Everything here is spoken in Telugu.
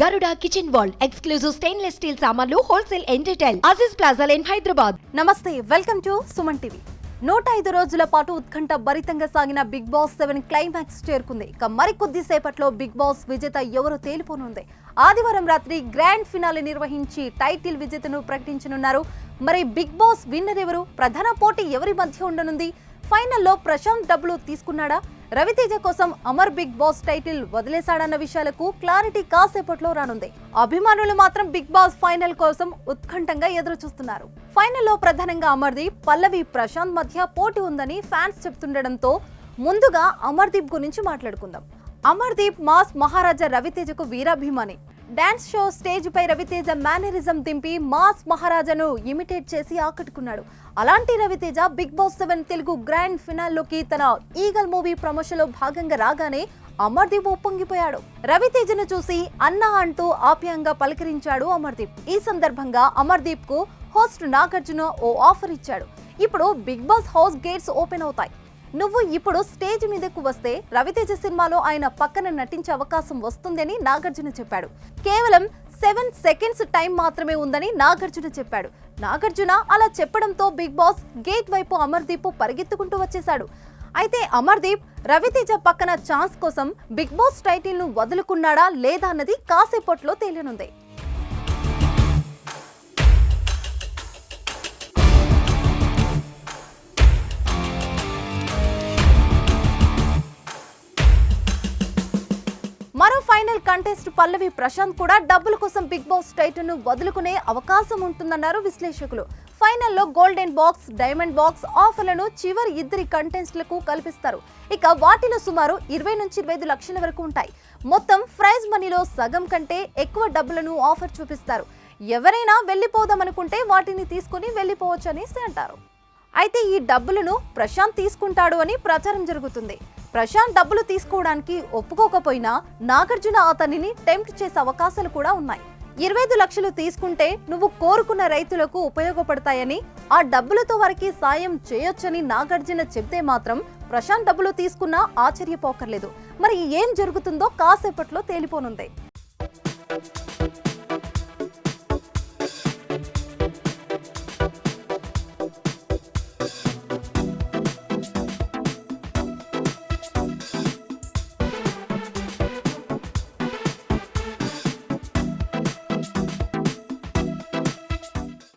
Garuda kitchen wall exclusive stainless steel సామాన్లు wholesale and retail Aziz plaza line Hyderabad నమస్తే వెల్కమ్ టు సుమన్ టీవీ నూట ఐదు రోజుల పాటు ఉత్కంఠ భరితంగా సాగిన బిగ్ బాస్ సెవెన్ క్లైమాక్స్ చేరుకుంది. ఇక మరికొద్ది సేపట్లో బిగ్ బాస్ విజేత ఎవరో తేలిపోనుంది. ఆదివారం రాత్రి గ్రాండ్ ఫినాలే నిర్వహించి టైటిల్ విజేతను ప్రకటించనున్నారు. మరి బిగ్ బాస్ విన్నర్ ఎవరు ప్రధాన పోటీ ఎవరి మధ్య ఉండనుంది? ఫైనల్లో ప్రశాంత్ డబ్బులు తీసుకున్నాడా? రవితేజ కోసం అమర్ బిగ్ బాస్ టైటిల్ వదిలేశాడన్న విషయాలకు క్లారిటీ కాసేపట్లో రానుంది. అభిమానులు మాత్రం బిగ్ బాస్ ఫైనల్ కోసం ఉత్కంఠంగా ఎదురు చూస్తున్నారు ఫైనల్లో ప్రధానంగా అమర్దీప్ పల్లవి ప్రశాంత్ మధ్య పోటీ ఉందని ఫ్యాన్స్ చెప్తుండడంతో ముందుగా అమర్దీప్ గురించి మాట్లాడుకుందాం. అమర్దీప్ మాస్ మహారాజా రవితేజకు వీరాభిమాని. డాన్స్ షో స్టేజ్ పై రవితేజ మేనరిజం దింపి మాస్ మహారాజాను ఇమిటేట్ చేసి ఆకట్టుకున్నాడు. అలాంటి Raviteja Bigg Boss seven Telugu grand ఫినాల్లోకి తన ఈగల్ మూవీ ప్రమోషన్లో భాగంగా రాగానే అమర్దీప్ ఉప్పొంగిపోయాడు. రవితేజను చూసి అన్నా అంటూ ఆప్యాయంగా పలకరించాడు అమర్దీప్. ఈ సందర్భంగా అమర్దీప్కు హోస్ట్ నాగార్జున ఓ ఆఫర్ ఇచ్చాడు. ఇప్పుడు Bigg Boss house gates open అవుతాయి. నువ్వు ఇప్పుడు స్టేజ్ మీదకు వస్తే రవితేజ సినిమాలో ఆయన పక్కన నటించే అవకాశం వస్తుందని నాగార్జున చెప్పాడు. కేవలం సెవెన్ సెకండ్స్ టైం మాత్రమే ఉందని నాగార్జున చెప్పాడు. నాగార్జున అలా చెప్పడంతో బిగ్ బాస్ గేట్ వైపు అమర్దీప్ పరిగెత్తుకుంటూ వచ్చేశాడు. అయితే అమర్దీప్ రవితేజ పక్కన ఛాన్స్ కోసం బిగ్ బాస్ టైటిల్ను వదులుకున్నాడా లేదా అన్నది కాసేపట్లో తేలినుంది. ఫైనల్ కంటెస్ట్ పల్లవి ప్రశాంత్ కూడా డబ్బుల కోసం బిగ్ బాస్ టైటిల్ను వదులుకునే అవకాశం ఉంటుందన్నారు విశ్లేషకులు. ఫైనల్లో గోల్డెన్ బాక్స్ డైమండ్ బాక్స్ ఆఫర్లను చివరి ఇద్దరి కంటెస్ట్లకు కల్పిస్తారు. ఇక వాటిలో సుమారు ఇరవై నుంచి ఇరవై ఐదు లక్షల వరకు ఉంటాయి. మొత్తం ప్రైజ్ మనీలో సగం కంటే ఎక్కువ డబ్బులను ఆఫర్ చూపిస్తారు. ఎవరైనా వెళ్ళిపోదామనుకుంటే వాటిని తీసుకుని వెళ్ళిపోవచ్చు అనేసి అంటారు. అయితే ఈ డబ్బులను ప్రశాంత్ తీసుకుంటాడు అని ప్రచారం జరుగుతుంది. ప్రశాంత్ డబ్బులు తీసుకోవడానికి ఒప్పుకోకపోయినా నాగార్జున అతనిని టెంప్ట్ చేసే అవకాశాలు కూడా ఉన్నాయి. ఇరవై ఐదు లక్షలు తీసుకుంటే నువ్వు కోరుకున్న రైతులకు ఉపయోగపడతాయని ఆ డబ్బులతో వారికి సాయం చేయొచ్చని నాగార్జున చెప్తే మాత్రం ప్రశాంత్ డబ్బులు తీసుకున్నా ఆశ్చర్యపోకర్లేదు. మరి ఏం జరుగుతుందో కాసేపట్లో తేలిపోనుంది.